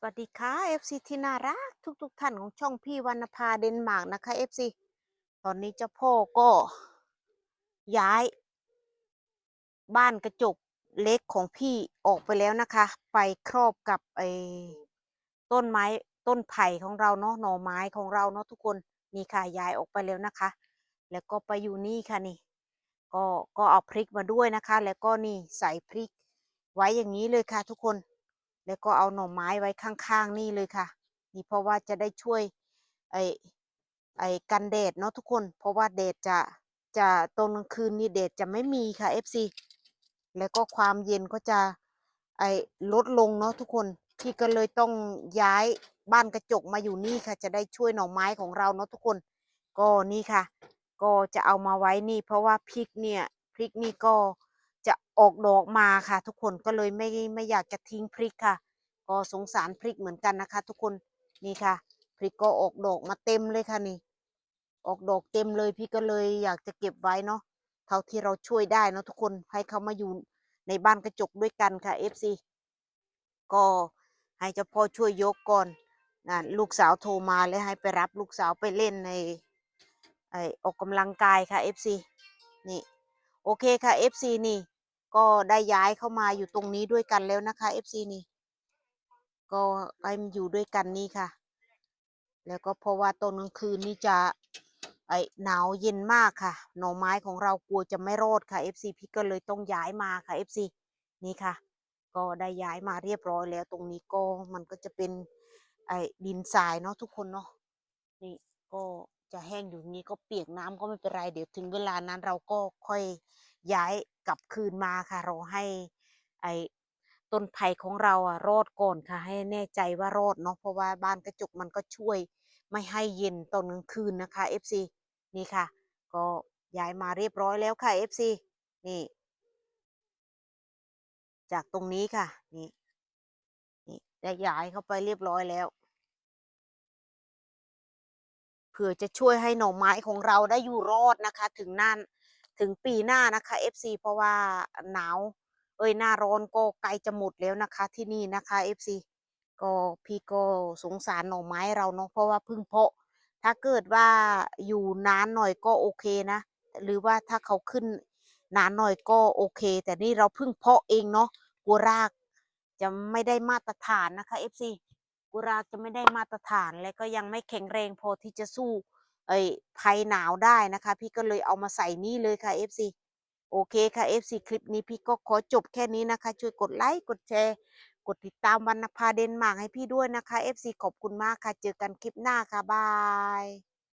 สวัสดีค่ะ FC ที่น่ารักทุกๆทท่านของช่องพี่วรรณภาเดนมาร์กนะคะ FC ตอนนี้เจ้าพ่อก็ ย้าย บ้านกระจกเล็กของพี่ออกไปแล้วนะคะ ไปครอบกับไอ้ต้นไม้ต้นไผ่ของเราเนาะหน่อไม้ของเราเนาะทุกคนนี่ค่ะย้ายออกไปแล้วนะคะ แล้วก็ไปอยู่นี่ค่ะนี่ ก็ก็เอาพริกมาด้วยนะคะ แล้วก็นี่ใส่พริกไว้อย่างนี้เลยค่ะทุกคน แล้วก็เอาหน่อไม้ไว้ข้างๆนี่เลยค่ะ นี่เพราะว่าจะได้ช่วยไอไอกันแดดเนาะทุกคน เพราะว่าแดดจะจะตอนกลางคืนนี่แดดจะไม่มีค่ะ FC แล้วก็ความเย็นก็จะไอลดลงเนาะทุกคนพี่ก็เลยต้องย้ายบ้านกระจกมาอยู่นี่ค่ะ จะได้ช่วยหน่อไม้ของเราเนาะทุกคน ก็นี่ค่ะ ก็จะเอามาไว้นี่ เพราะว่าพริกเนี่ยพริกนี่ก็ ออกดอกมาค่ะ ทุกคนก็เลยไม่ไม่อยากจะทิ้งพริกค่ะ ก็สงสารพริกเหมือนกันนะคะ ทุกคนนี่ค่ะ พริกก็ออกดอกมาเต็มเลยค่ะนี่ ออกดอกเต็มเลยพี่ก็เลยอยากจะเก็บไว้เนาะเท่าที่เราช่วยได้เนาะทุกคนให้เขามาอยู่ในบ้านกระจกด้วยกันค่ะ FC ก็ให้เจ้าพ่อช่วยยกก่อนนะลูกสาวโทรมาเลยให้ไปรับลูกสาวไปเล่นในไอออกกำลังกายค่ะ FC นี่ โอเคค่ะ FC นี่ ก็ได้ย้ายเข้ามาอยู่ตรงนี้ด้วยกันแล้วนะคะ FC นี่ ก็ไปอยู่ด้วยกันนี่ค่ะ แล้วก็เพราะว่าตอนกลางคืนนี่จะไอหนาวเย็นมากค่ะ หน่อไม้ของเรากลัวจะไม่รอดค่ะ FC พี่ก็เลยต้องย้ายมาค่ะ FC นี่ค่ะ ก็ได้ย้ายมาเรียบร้อยแล้ว ตรงนี้ก็มันก็จะเป็นไอ้ดินทรายเนาะทุกคนเนาะนี่ก็จะแห้งอยู่นี้ก็เปียกน้ำก็ไม่เป็นไรเดี๋ยวถึงเวลานั้นเราก็ค่อย ย้ายกลับคืนมาค่ะรอให้ไอ้ต้นไผ่ของเราอะรอดก่อนค่ะ ให้แน่ใจว่ารอดเนาะเพราะว่าบ้านกระจกมันก็ช่วย ไม่ให้เย็นตอนกลางคืนนะคะ FC นี่ค่ะ ก็ย้ายมาเรียบร้อยแล้วค่ะ FC นี่ จากตรงนี้ค่ะ นี่นี่ได้ย้ายเข้าไปเรียบร้อยแล้วเผื่อจะช่วยให้หน่อไม้ของเราได้อยู่รอดนะคะ ถึงหน้า ถึงปีหน้านะคะ FC เพราะว่าหนาว เอ้ยหน้าร้อนก็ใกล้จะหมดแล้วนะคะ ที่นี่นะคะ FC ก็พี่ก็สงสารหน่อไม้เราเนาะเพราะว่าเพึ่งเพาะ ถ้าเกิดว่าอยู่นานหน่อยก็โอเคนะ หรือว่าถ้าเขาขึ้นนานหน่อยก็โอเค แต่นี่เราเพิ่งเพาะเองเนาะกัวรากจะไม่ได้มาตรฐานนะคะ FC กลัวรากจะไม่ได้มาตรฐานและก็ยังไม่แข็งแรงพอที่จะสู้ ไอ้ภัยหนาวได้นะคะ พี่ก็เลยเอามาใส่นี่เลยค่ะ FC โอเคค่ะ FC คลิปนี้พี่ก็ขอจบแค่นี้นะคะ ช่วยกดไลค์กดแชร์ กดติดตามวรรณภาเดนมาร์กให้พี่ด้วยนะคะ FC ขอบคุณมากค่ะ เจอกันคลิปหน้าค่ะบาย